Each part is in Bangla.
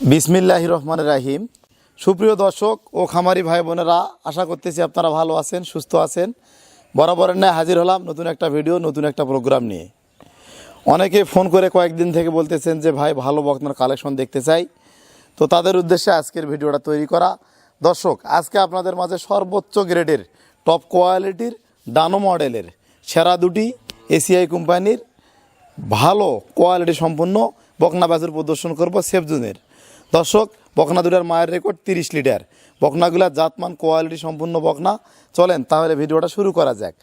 বিসমিল্লাহ রহমান রাহিম। সুপ্রিয় দর্শক ও খামারি ভাই বোনেরা, আশা করতেছি আপনারা ভালো আছেন, সুস্থ আছেন। বরাবরের ন্যায় হাজির হলাম নতুন একটা ভিডিও, নতুন একটা প্রোগ্রাম নিয়ে। অনেকে ফোন করে কয়েকদিন থেকে বলতেছেন যে, ভাই, ভালো বকনার কালেকশন দেখতে চাই। তো তাদের উদ্দেশ্যে আজকের ভিডিওটা তৈরি করা। দর্শক, আজকে আপনাদের মাঝে সর্বোচ্চ গ্রেডের, টপ কোয়ালিটির ডানো মডেলের সেরা দুটি এসিআই কোম্পানির ভালো কোয়ালিটি সম্পন্ন বকনা বাছুর প্রদর্শন করব সেফজুনের। দর্শক, বকনা দুটার মায়ের রেকর্ড তিরিশ লিটার। বকনাগুলার জাতমান কোয়ালিটি সম্পূর্ণ বকনা। চলেন তাহলে ভিডিওটা শুরু করা যাক।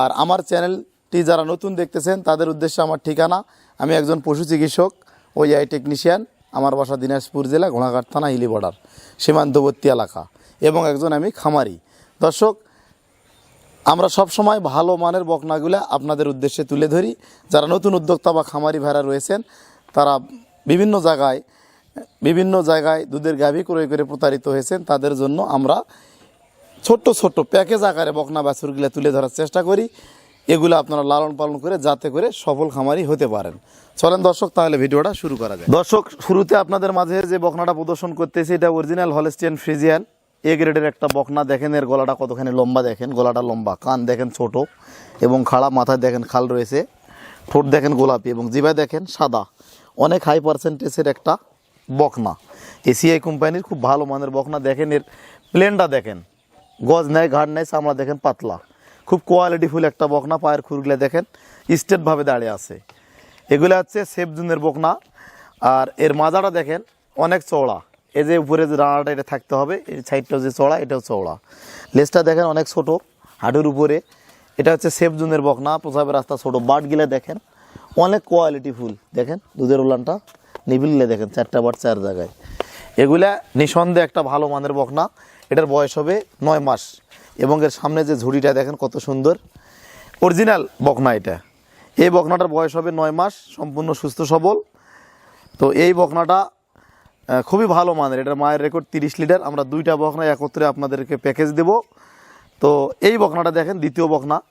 আর আমার চ্যানেলটি যারা নতুন দেখতেছেন, তাদের উদ্দেশ্যে আমার ঠিকানা। আমি একজন পশু চিকিৎসক, ওই আই টেকনিশিয়ান আমার বাসা দিনাজপুর জেলা, ঘোড়াঘাট থানা, হিলি বর্ডার সীমান্তবর্তী এলাকা। এবং একজন আমি খামারি। দর্শক, আমরা সব সময় ভালো মানের বকনাগুলো আপনাদের উদ্দেশ্যে তুলে ধরি। যারা নতুন উদ্যোক্তা বা খামারি ভাড়া রয়েছেন, তারা বিভিন্ন জায়গায় বিভিন্ন জায়গায় দুধের গাভী ক্রয় করে প্রতারিত হয়েছেন, তাদের জন্য আমরা ছোট্ট ছোট্ট প্যাকেজ আকারে বকনা বাছুরগুলো তুলে ধরার চেষ্টা করি। এগুলো আপনারা লালন পালন করে, যাতে করে সফল খামারি হতে পারেন। চলেন দর্শক, তাহলে ভিডিওটা শুরু করা যায় দর্শক, শুরুতে আপনাদের মাঝে যে বকনাটা প্রদর্শন করতেছি, এটা অরিজিনাল হলস্টিয়ান ফ্রিজিয়ান এ গ্রেডের একটা বকনা, দেখেন এর গলাটা কতখানি লম্বা দেখেন, গলাটা লম্বা, কান দেখেন ছোট এবং খাড়া, মাথায় দেখেন খাল রয়েছে। ঠোঁট দেখেন গোলাপি এবং জিভা দেখেন সাদা। অনেক হাই পার্সেন্টেজের একটা বকনা। এসিআই কোম্পানির খুব ভালো মানের বকনা দেখেন, এর প্লেনটা দেখেন। গজ নেয় ঘাট নেয় চামড়া দেখেন পাতলা। খুব কোয়ালিটিফুল একটা বকনা, পায়ের খুরগুলো দেখেন, স্টেটভাবে দাঁড়িয়ে আছে। এগুলো হচ্ছে সেফজুনের বকনা, আর এর মাজাটা দেখেন, অনেক চওড়া। এই যে উপরে যে রানাটা, এটা থাকতে হবে, এই সাইডটাও যে চওড়া, এটাও চওড়া। লেজটা দেখেন অনেক ছোট, হাঁটুর উপরে। এটা হচ্ছে সেফজুনের বকনা, প্রসাবের রাস্তা ছোট, বাটগুলো দেখেন, অনেক কোয়ালিটিফুল দেখেন, দুধের উলানটা। নিবিলগুলো দেখেন চারটা বাট চার জায়গায়। এগুলা নিঃসন্দেহে একটা ভালো মানের বকনা। এটার বয়স হবে নয় মাস। এবং এর সামনে যে ঝুড়িটা দেখেন কত সুন্দর। অরিজিনাল বকনা এটা। এই বকনাটার বয়স হবে নয় মাস, সম্পূর্ণ সুস্থ সবল। তো এই বকনাটা খুবই ভালো মানের। এটার মায়ের রেকর্ড তিরিশ লিটার। আমরা দুইটা বকনা একত্রে আপনাদেরকে প্যাকেজ দেব। তো এই বকনাটা দেখেন, দ্বিতীয় বকনা।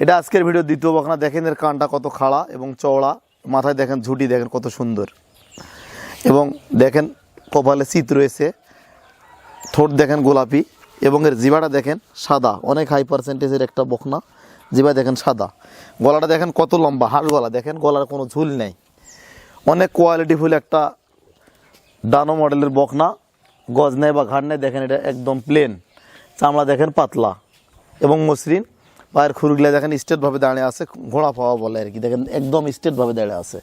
এটা আজকের ভিডিও দ্বিতীয় বকনা। দেখেন এর কানটা কত খাড়া এবং চওড়া। মাথায় দেখেন ঝুটি দেখেন কত সুন্দর। এবং দেখেন কপালে শীত রয়েছে, ঠোঁট দেখেন গোলাপি এবং এর জিবাটা দেখেন সাদা। অনেক হাই পার্সেন্টেজের একটা বকনা জিবা দেখেন সাদা। গলাটা দেখেন কত লম্বা হাঁস গলা। দেখেন গলার কোনো ঝুল নেই। অনেক কোয়ালিটিফুল একটা ডানো মডেলের বকনা, গজ নেয় বা ঘাড় নেয়, দেখেন এটা একদম প্লেন চামড়া দেখেন পাতলা এবং মসৃণ। পায়ের খুরগুলা দেখেন স্টেটভাবে দাঁড়িয়ে আছে, ঘোড়া পাওয়া বলে আর কি। দেখেন একদম স্টেটভাবে দাঁড়িয়ে আছে।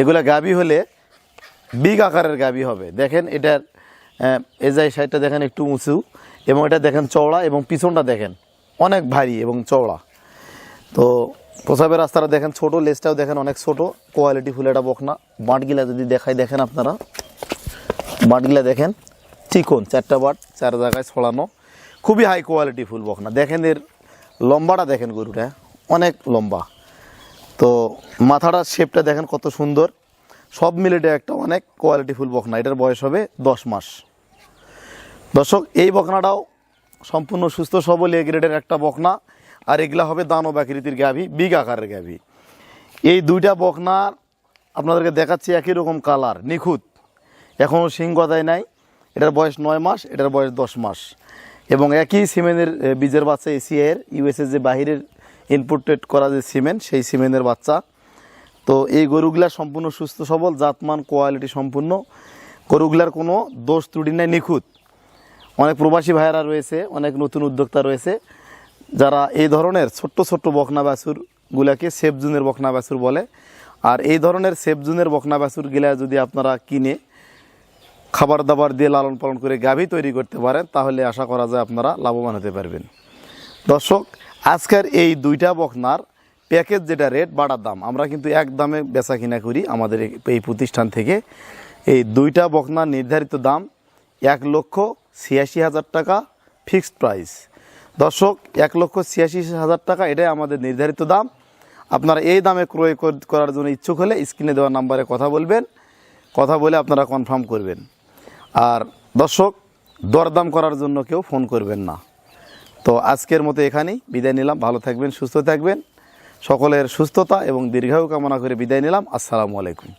এগুলা গাবি হলে বিগ আকারের গাবি হবে। দেখেন এটার এজাই সাইডটা দেখেন একটু উঁচু এবং এটা দেখেন চওড়া এবং পিছনটা দেখেন অনেক ভারী এবং চওড়া। তো প্রসাবের রাস্তাটা দেখেন ছোট লেজটাও দেখেন অনেক ছোট, কোয়ালিটি ফুল এটা বকনা। বাঁটগিলা যদি দেখাই দেখেন আপনারা। বাঁটগিলা দেখেন চিকন, চারটা বাট, চার জায়গায় ছড়ানো। খুবই হাই কোয়ালিটি ফুল বকনা। দেখেন এর লম্বাটা দেখেন গরুটা, অনেক লম্বা। তো মাথাটার শেপটা দেখেন কত সুন্দর। সব মিলে এটা একটা অনেক কোয়ালিটিফুল বকনা এটার বয়স হবে দশ মাস। দর্শক, এই বকনাটাও সম্পূর্ণ সুস্থ সবল এ গ্রেডের একটা বকনা আর এগুলা হবে দানব আকৃতির গাভী বিগ আকারের গাভী। এই দুইটা বকনার আপনাদেরকে দেখাচ্ছি একই রকম কালার নিখুঁত। এখনও শিং গদায় নাই। এটার বয়স নয় মাস, এটার বয়স দশ মাস। এবং একই সিমেন্টের বীজের বাচ্চা এসিআইয়ের ইউএসএ যে বাহিরের ইনপুটেড করা যে সিমেন্ট সেই সিমেন্টের বাচ্চা। তো এই গরুগুলা সম্পূর্ণ সুস্থ, সবল, জাতমান কোয়ালিটি সম্পূর্ণ। গরুগুলার কোনো দোষ ত্রুটি নেই, নিখুঁত। অনেক প্রবাসী ভাইয়েরা রয়েছে, অনেক নতুন উদ্যোক্তা রয়েছে, যারা এই ধরনের ছোট্ট ছোট্ট বকনা বাছুরগুলাকে সেফজুনের বকনা বাছুর বলে। আর এই ধরনের সেফজুনের বকনা বাছুরগুলা যদি আপনারা কিনে খাবার দাবার দিয়ে লালন পালন করে গাভী তৈরি করতে পারেন, তাহলে আশা করা যায় আপনারা লাভবান হতে পারবেন। দর্শক, আজকের এই দুইটা বকনার প্যাকেজ যেটা রেট বাড়ার দাম, আমরা কিন্তু এক দামে বেচা কিনা করি আমাদের এই- প্রতিষ্ঠান থেকে। এই দুইটা বকনার নির্ধারিত দাম এক লক্ষ ছিয়াশি হাজার টাকা ফিক্সড প্রাইস দর্শক, এক লক্ষ ছিয়াশি হাজার টাকা, এটাই আমাদের নির্ধারিত দাম। আপনারা এই দামে ক্রয় করার জন্য ইচ্ছুক হলে স্ক্রিনে দেওয়া নাম্বারে কথা বলবেন। কথা বলে আপনারা কনফার্ম করবেন। আর দর্শক, দরদাম করার জন্য কেউ ফোন করবেন না। তো আজকের মতো এখানেই বিদায় নিলাম। ভালো থাকবেন, সুস্থ থাকবেন। সকলের সুস্থতা এবং দীর্ঘায়ু কামনা করে বিদায় নিলাম। আসসালামু আলাইকুম।